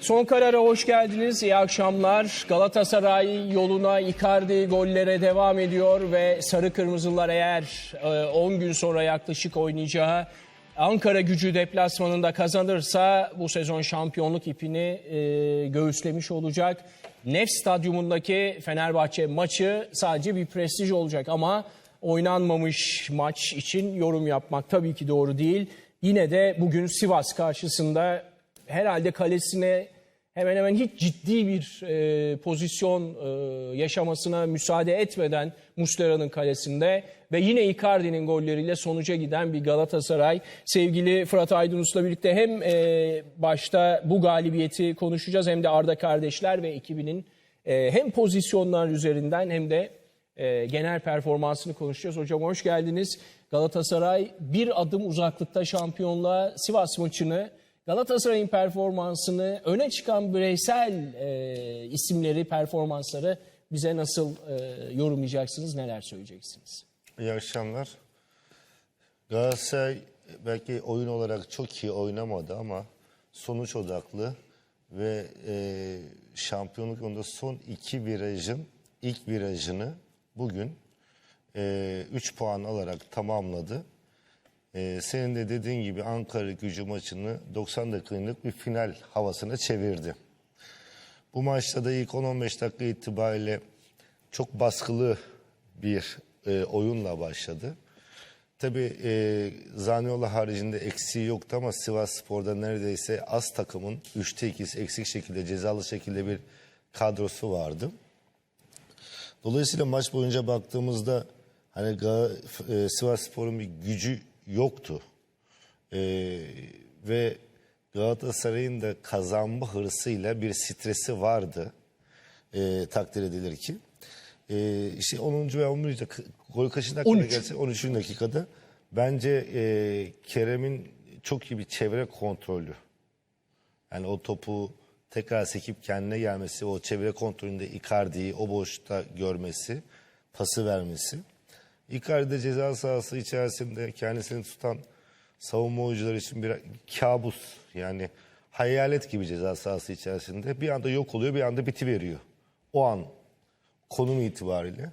Son karara hoş geldiniz. İyi akşamlar. Galatasaray yoluna Icardi gollere devam ediyor ve sarı kırmızılar eğer e, 10 gün sonra yaklaşık oynayacağı Ankara gücü deplasmanında kazanırsa bu sezon şampiyonluk ipini e, göğüslemiş olacak. Nef Stadyumundaki Fenerbahçe maçı sadece bir prestij olacak ama oynanmamış maç için yorum yapmak tabii ki doğru değil. Yine de bugün Sivas karşısında herhalde kalesine hemen hemen hiç ciddi bir e, pozisyon e, yaşamasına müsaade etmeden Muslera'nın kalesinde ve yine Icardi'nin golleriyle sonuca giden bir Galatasaray. Sevgili Fırat Aydınus'la birlikte hem e, başta bu galibiyeti konuşacağız hem de Arda kardeşler ve ekibinin e, hem pozisyonlar üzerinden hem de e, genel performansını konuşacağız. Hocam hoş geldiniz. Galatasaray bir adım uzaklıkta şampiyonluğa Sivas maçını Galatasaray'ın performansını öne çıkan bireysel e, isimleri, performansları bize nasıl e, yorumlayacaksınız, neler söyleyeceksiniz? İyi akşamlar. Galatasaray belki oyun olarak çok iyi oynamadı ama sonuç odaklı ve e, şampiyonluk yolunda son iki virajın ilk virajını bugün 3 puan alarak tamamladı. E, senin de dediğin gibi Ankara gücü maçını 90 dakikalık bir final havasına çevirdi. Bu maçta da ilk 10-15 dakika itibariyle çok baskılı bir e, oyunla başladı. Tabii e, Zaniola haricinde eksiği yoktu ama Sivas Spor'da neredeyse az takımın 3'te 2'si eksik şekilde cezalı şekilde bir kadrosu vardı. Dolayısıyla maç boyunca baktığımızda hani e, Sivas Spor'un bir gücü yoktu. E, ve Galatasaray'ın da kazanma hırsıyla bir stresi vardı e, takdir edilir ki. E, işte 10. ve 11. dakika- gol kaçıncı dakikada 13. gelse 13. dakikada bence e, Kerem'in çok iyi bir çevre kontrolü. Yani o topu tekrar sekip kendine gelmesi, o çevre kontrolünde Icardi'yi o boşta görmesi, pası vermesi. Icardi ceza sahası içerisinde kendisini tutan savunma oyuncuları için bir kabus. Yani hayalet gibi ceza sahası içerisinde bir anda yok oluyor, bir anda biti veriyor. O an konum itibariyle.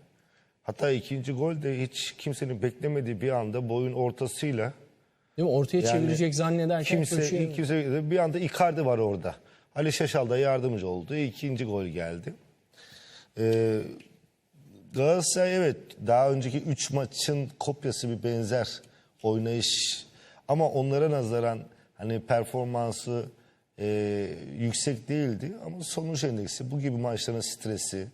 Hatta ikinci gol de hiç kimsenin beklemediği bir anda boyun ortasıyla Değil mi? Ortaya Yani çevirecek zannederken kimse, köşeye- kimse bir anda Icardi var orada. Ali Şaşal da yardımcı oldu. İkinci gol geldi. Ee, Galatasaray evet daha önceki 3 maçın kopyası bir benzer oynayış ama onlara nazaran hani performansı e, yüksek değildi ama sonuç endeksi bu gibi maçların stresi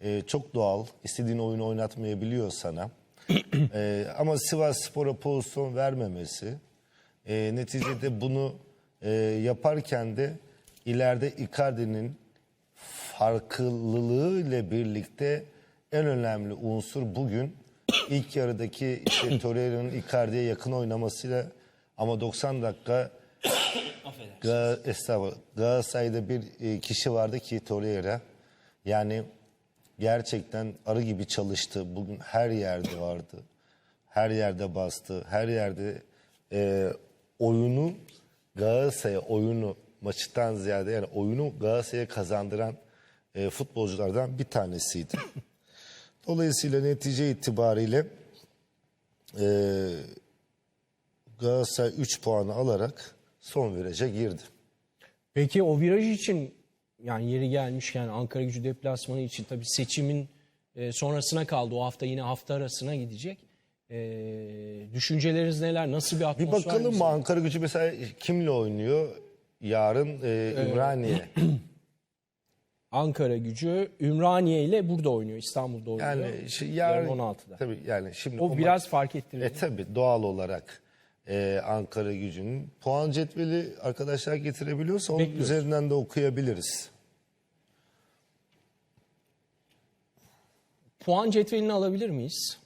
e, çok doğal. İstediğin oyunu oynatmayabiliyor sana. E, ama Sivas Spor'a pozisyon vermemesi e, neticede bunu e, yaparken de ileride Icardi'nin farklılığı ile birlikte en önemli unsur bugün ilk yarıdaki işte Torreira'nın Icardi'ye yakın oynamasıyla ama 90 dakika Ga. Galatasaray'da bir e, kişi vardı ki Torreira. Yani gerçekten arı gibi çalıştı. Bugün her yerde vardı. Her yerde bastı. Her yerde e, oyunu Galatasaray oyunu maçtan ziyade yani oyunu Galatasaray'a kazandıran e, futbolculardan bir tanesiydi. Dolayısıyla netice itibariyle e, Galatasaray 3 puanı alarak son viraja girdi. Peki o viraj için yani yeri gelmişken Ankara gücü deplasmanı için tabii seçimin e, sonrasına kaldı. O hafta yine hafta arasına gidecek. E, düşünceleriniz neler? Nasıl bir Bir atmosfer? bakalım bize? mı Ankara gücü mesela kimle oynuyor? Yarın e, Ümraniye. Ankara gücü Ümraniye ile burada oynuyor. İstanbul'da oynuyor. Yani şey, Yarın yarın 16'da. Tabii yani şimdi O ma- biraz fark ettirir. E tabii doğal olarak e, Ankara gücünün puan cetveli arkadaşlar getirebiliyorsa onun Bekliyoruz. üzerinden de okuyabiliriz. Puan cetvelini alabilir miyiz?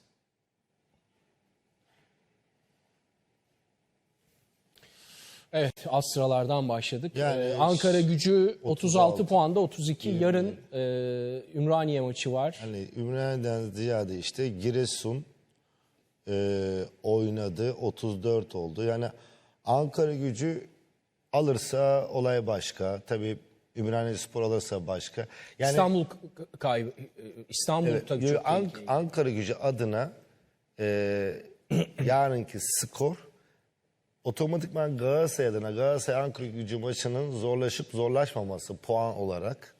Evet, az sıralardan başladık. Yani Ee, Ankara gücü 36, 36 puanda 32. Yarın e, Ümraniye maçı var. Hani Ümraniye'den ziyade işte Giresun e, oynadı 34 oldu. Yani Ankara gücü alırsa olay başka. Tabii Ümraniye Spor alırsa başka. Yani İstanbul k- kaybı İstanbul Evet, tabii çok An- tehlikeli. Ankara gücü adına e, yarınki skor otomatikman Galatasaray adına Galatasaray Ankara gücü maçının zorlaşıp zorlaşmaması puan olarak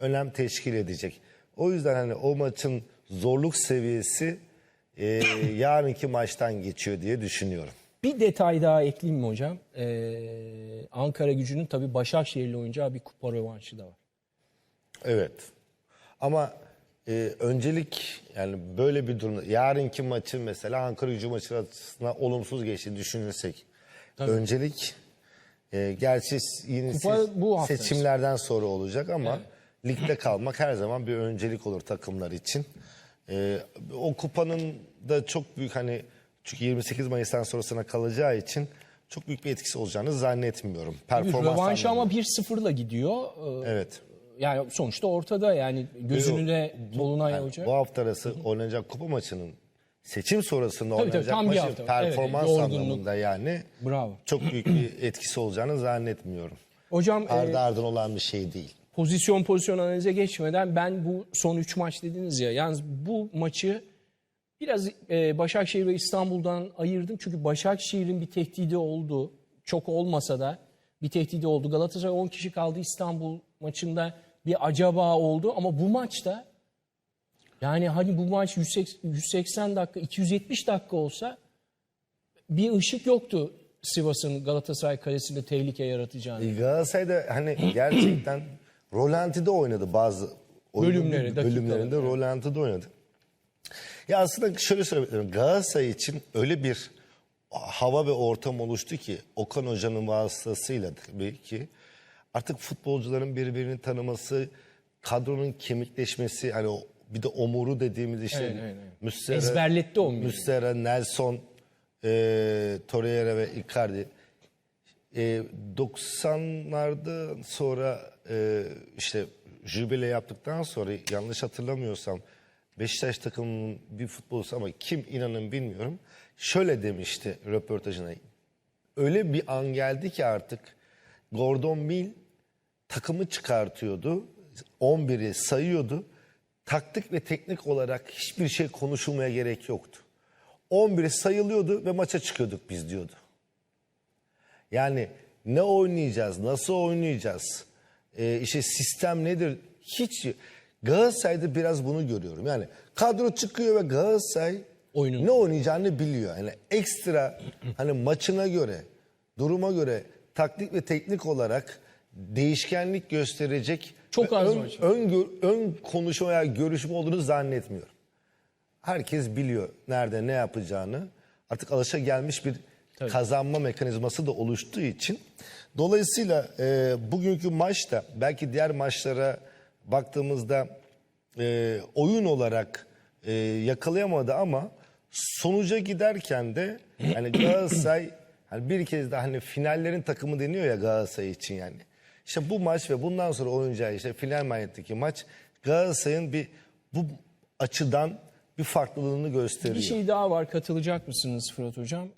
önem teşkil edecek. O yüzden hani o maçın zorluk seviyesi e, yarınki maçtan geçiyor diye düşünüyorum. Bir detay daha ekleyeyim mi hocam? Ee, Ankara gücünün tabii Başakşehir'le oynayacağı bir kupa rövanşı da var. Evet. Ama e, öncelik yani böyle bir durumda yarınki maçın mesela Ankara gücü maçı açısından olumsuz geçti düşünürsek. Öncelik e, gerçi yine Kupa bu hafta seçimlerden sonra olacak ama ligde kalmak her zaman bir öncelik olur takımlar için. E, o kupanın da çok büyük hani çünkü 28 Mayıs'tan sonrasına kalacağı için çok büyük bir etkisi olacağını zannetmiyorum. Performans rövanş ama anlamında. 1-0'la gidiyor. Ee, Evet. Yani sonuçta ortada yani gözünü de Tolunay Yani bu hafta arası oynanacak kupa maçının seçim sonrasında Tabii tabii, oynanacak tam bir maçın performans Evet, yorgunluk. anlamında yani Bravo. çok büyük bir etkisi olacağını zannetmiyorum. Hocam e, Ardı ardına olan bir şey değil. pozisyon pozisyon analize geçmeden ben bu son 3 maç dediniz ya yalnız bu maçı biraz e, Başakşehir ve İstanbul'dan ayırdım. Çünkü Başakşehir'in bir tehdidi oldu. Çok olmasa da bir tehdidi oldu. Galatasaray 10 kişi kaldı İstanbul maçında bir acaba oldu ama bu maçta yani hani bu maç 180 180 dakika 270 dakika olsa bir ışık yoktu Sivas'ın Galatasaray kalesinde tehlike yaratacağını. E, Galatasaray'da hani gerçekten Rolanti'de oynadı bazı Bölümleri, bölümlerinde Rolanti'de oynadı. Ya aslında şöyle söylemek Galatasaray için öyle bir hava ve ortam oluştu ki Okan Hoca'nın vasıtasıyla tabii ki artık futbolcuların birbirini tanıması, kadronun kemikleşmesi hani o bir de omuru dediğimiz işte Evet, evet, evet. Muslera, Ezberletti o. Muslera, Nelson, e, Torreira ve Icardi. E, 90'lardan sonra e, işte jübile yaptıktan sonra yanlış hatırlamıyorsam Beşiktaş takımının bir futbolcusu ama kim inanın bilmiyorum. Şöyle demişti röportajına. Öyle bir an geldi ki artık Gordon Mill takımı çıkartıyordu. 11'i sayıyordu. Taktik ve teknik olarak hiçbir şey konuşulmaya gerek yoktu. 11'i sayılıyordu ve maça çıkıyorduk biz diyordu. Yani ne oynayacağız, nasıl oynayacağız, ee, işte sistem nedir hiç Galatasaray'da biraz bunu görüyorum. Yani kadro çıkıyor ve Galatasaray Oyunun- ne oynayacağını biliyor. Yani ekstra hani maçına göre, duruma göre taktik ve teknik olarak değişkenlik gösterecek Çok az ön, maç. ön, gö- ön konuşma veya görüşme olduğunu zannetmiyorum. Herkes biliyor nerede ne yapacağını. Artık alışa gelmiş bir kazanma mekanizması da oluştuğu için. Dolayısıyla e, bugünkü maçta belki diğer maçlara baktığımızda e, oyun olarak e, yakalayamadı ama sonuca giderken de hani Galatasaray hani bir kez daha hani finallerin takımı deniyor ya Galatasaray için yani. İşte bu maç ve bundan sonra oynayacağı işte final manyetteki maç Galatasaray'ın bir bu açıdan bir farklılığını gösteriyor. Bir şey daha var katılacak mısınız Fırat Hocam?